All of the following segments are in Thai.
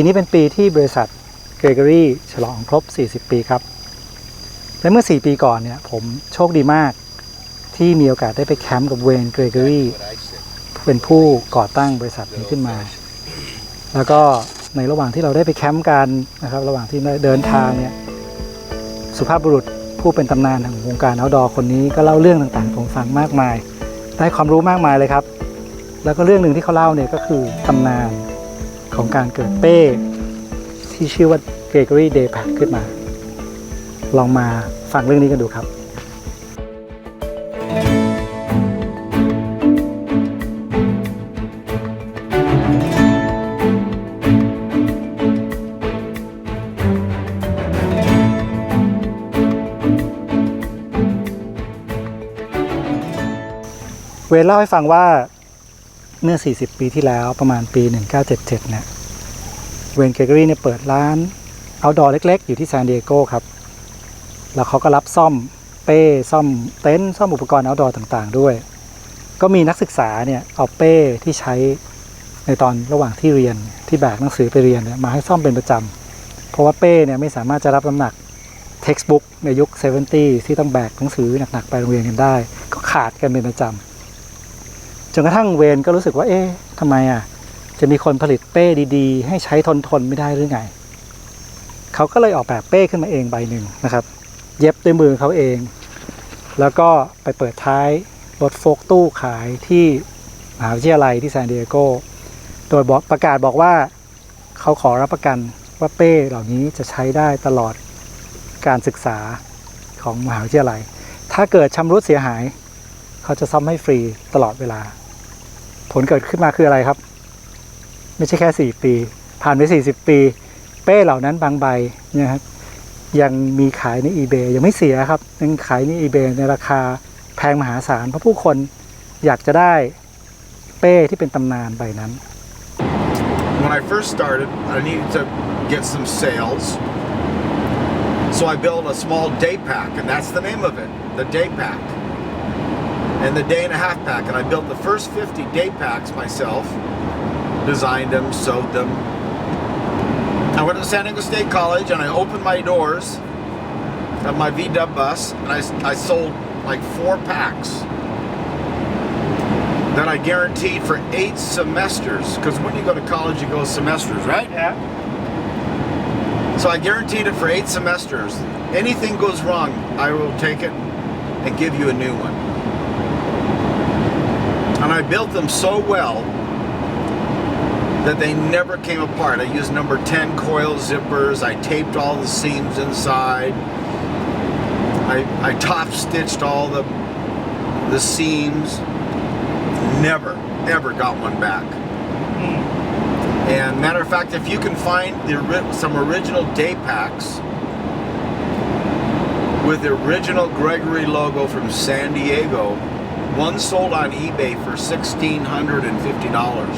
ปีนี้เป็นปีที่บริษัทเกรเกอรี่ฉลองครบ 40 ปีครับ และเมื่อ 4 ปีก่อนเนี่ยผมโชคดีมาก ที่มีโอกาสได้ไปแคมป์กับเวนเกรเกอรี่เป็นผู้ก่อตั้งบริษัทนี้ขึ้นมา แล้วก็ในระหว่างที่เราได้ไปแคมป์กันนะครับ ระหว่างที่ได้เดินทางเนี่ยสุภาพบุรุษผู้เป็นตำนานแห่งวงการเอาดอคนนี้ก็เล่าเรื่องต่างๆให้ผมฟังมากมาย ได้ความรู้มากมายเลยครับ แล้วก็เรื่องหนึ่งที่เขาเล่าเนี่ยก็คือตำนาน ของการเกิดเป้ ที่ชื่อว่าเกรกอรี่เดย์แพขึ้นมา ลองมาฟังเรื่องนี้กันดูครับเวนเล่าให้ฟังว่า เมื่อ 40 ปีที่แล้วประมาณปี 1977 เนี่ยเวนเกเกอรี่เนี่ยเปิดร้านเอาดอเล็ก ๆ อยู่ที่ซานดิเอโกครับ แล้วเขาก็รับซ่อมเป้ซ่อมเต็นท์ซ่อมอุปกรณ์เอาดอต่างๆ ด้วย ก็มีนักศึกษาเนี่ยเอาเป้ที่ใช้ในตอนระหว่างที่เรียนที่แบกหนังสือไปเรียนเนี่ยมาให้ซ่อมเป็นประจำเพราะว่าเป้เนี่ยไม่สามารถจะรับน้ำหนัก textbook ในยุค 70 ที่ต้องแบกหนังสือหนักๆไปโรงเรียนกันได้ ก็ขาดกันเป็นประจำ นกระทั่งเวนก็รู้สึกว่า เอ๊ะทำไมอะ จะมีคนผลิตเป้ดีๆ ให้ใช้ทนทนไม่ได้หรือไง เขาก็เลยออกแบบเป้ขึ้นมาเองใบหนึ่งนะครับ เย็บด้วยมือเขาเอง แล้วก็ไปเปิดท้ายรถโฟกตู้ขายที่มหาวิทยาลัยที่ซานดิเอโก โดยบอกประกาศบอกว่าเขาขอรับประกันว่าเป้เหล่านี้จะใช้ได้ตลอดการศึกษาของมหาวิทยาลัย ถ้าเกิดชำรุดเสียหาย เขาจะซ่อมให้ฟรีตลอดเวลา ผลเกิดขึ้นมาคืออะไรครับ ไม่ใช่แค่ 4 ปี ผ่านไป 40 ปี เป้เหล่านั้นบางใบนี่ยครับยังมีขายใน eBay ยังไม่เสียครับ ยังขายใน eBay ในราคาแพงมหาศาล เพราะผู้คนอยากจะได้เป้ที่เป็นตำนานใบนั้น When I first started, I needed to get some sales. So I built a small day pack, and that's the name of it the day pack. And the day and a half pack. And I built the first 50 day packs myself, designed them, sewed them. I went to San Diego State College and I opened my doors of my VW bus and I, I sold like four packs that I guaranteed for eight semesters. Because when you go to college, you go semesters, right? Yeah. So I guaranteed it for eight semesters. Anything goes wrong, I will take it and give you a new one. Built them so well that they never came apart. I used number 10 coil zippers. I taped all the seams inside. I, I top stitched all the the seams. Never, ever got one back. And matter of fact, if you can find the, some original day packs with the original Gregory logo from San Diego, one sold on eBay for sixteen hundred and fifty dollars.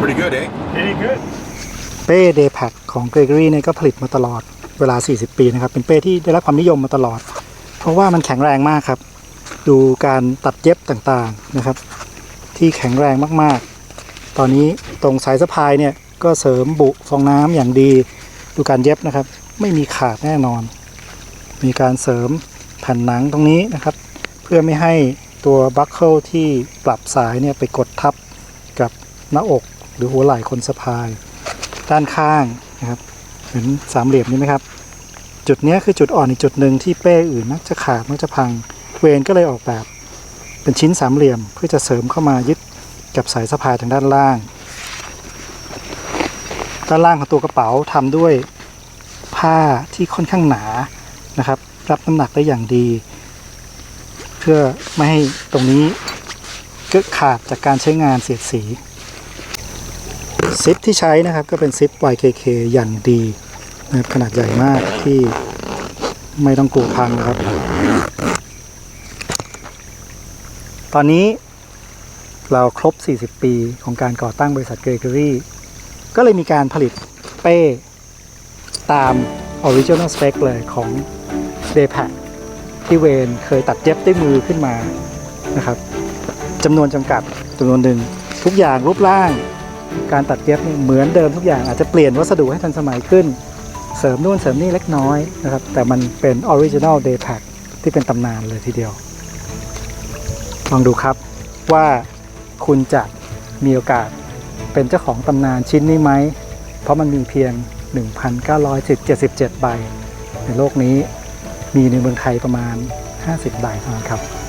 Pretty good, eh? Very good. เป้เดย์แพของเกรกอรี่เนี่ยก็ผลิตมาตลอดเวลา 40 ปีนะครับ เป็นเป้ที่ได้รับความนิยมมาตลอด เพราะว่ามันแข็งแรงมากครับ ดูการตัดเย็บต่างๆนะครับ ที่แข็งแรงมากๆ ตอนนี้ตรงสายสะพายเนี่ยก็เสริมบุฟองน้ำอย่างดี ดูการเย็บนะครับ ไม่มีขาดแน่นอน มีการเสริมแผ่นหนังตรงนี้นะครับ เพื่อไม่ให้ตัวบัคเกิลที่ปรับสายเนี่ยไปกดทับกับหน้าอกหรือหัวไหล่คนสะพาย ด้านข้างนะครับเห็นสามเหลี่ยมนี้ไหมครับ จุดนี้คือจุดอ่อนอีกจุดหนึ่งที่เป้อื่นมักจะขาดมักจะพังเวนก็เลยออกแบบ เป็นชิ้นสามเหลี่ยมเพื่อจะเสริมเข้ามายึดกับสายสะพายทางด้านล่าง ด้านล่างของตัวกระเป๋าทำด้วยผ้าที่ค่อนข้างหนานะครับ รับน้ำหนักได้อย่างดี พื่อไม่ให้ตรงนี้เกิดขาดจากการใช้งานเสียดสีซิปที่ใช้นะครับก็เป็นซิป YKK อย่างดีนะครับขนาดใหญ่มากที่ไม่ต้องกลัวพังนครับ ตอนนี้เราครบ 40 ปีของการก่อตั้งบริษัทเกรเกอรี่ก็เลยมีการผลิตเป้ตาม Original Spec เลยของ d a y p a c ที่เวนเคยตัดเย็บด้วยมือขึ้นมานะครับจำนวนจำกัดจำนวนหนึ่งทุกอย่างรูปร่างการตัดเย็บนี่เหมือนเดิมทุกอย่างอาจจะเปลี่ยนวัสดุให้ทันสมัยขึ้น เสริมนู่นเสริมนี่เล็กน้อยนะครับ แต่มันเป็นออริจินัลเดย์แพที่เป็นตำนานเลยทีเดียว ลองดูครับว่าคุณจะมีโอกาสเป็นเจ้าของตำนานชิ้นนี้ไหม เพราะมันมีเพียง 1,977 ใบในโลกนี้ มีในเมืองไทยประมาณ 50ใบเท่านั้นครับ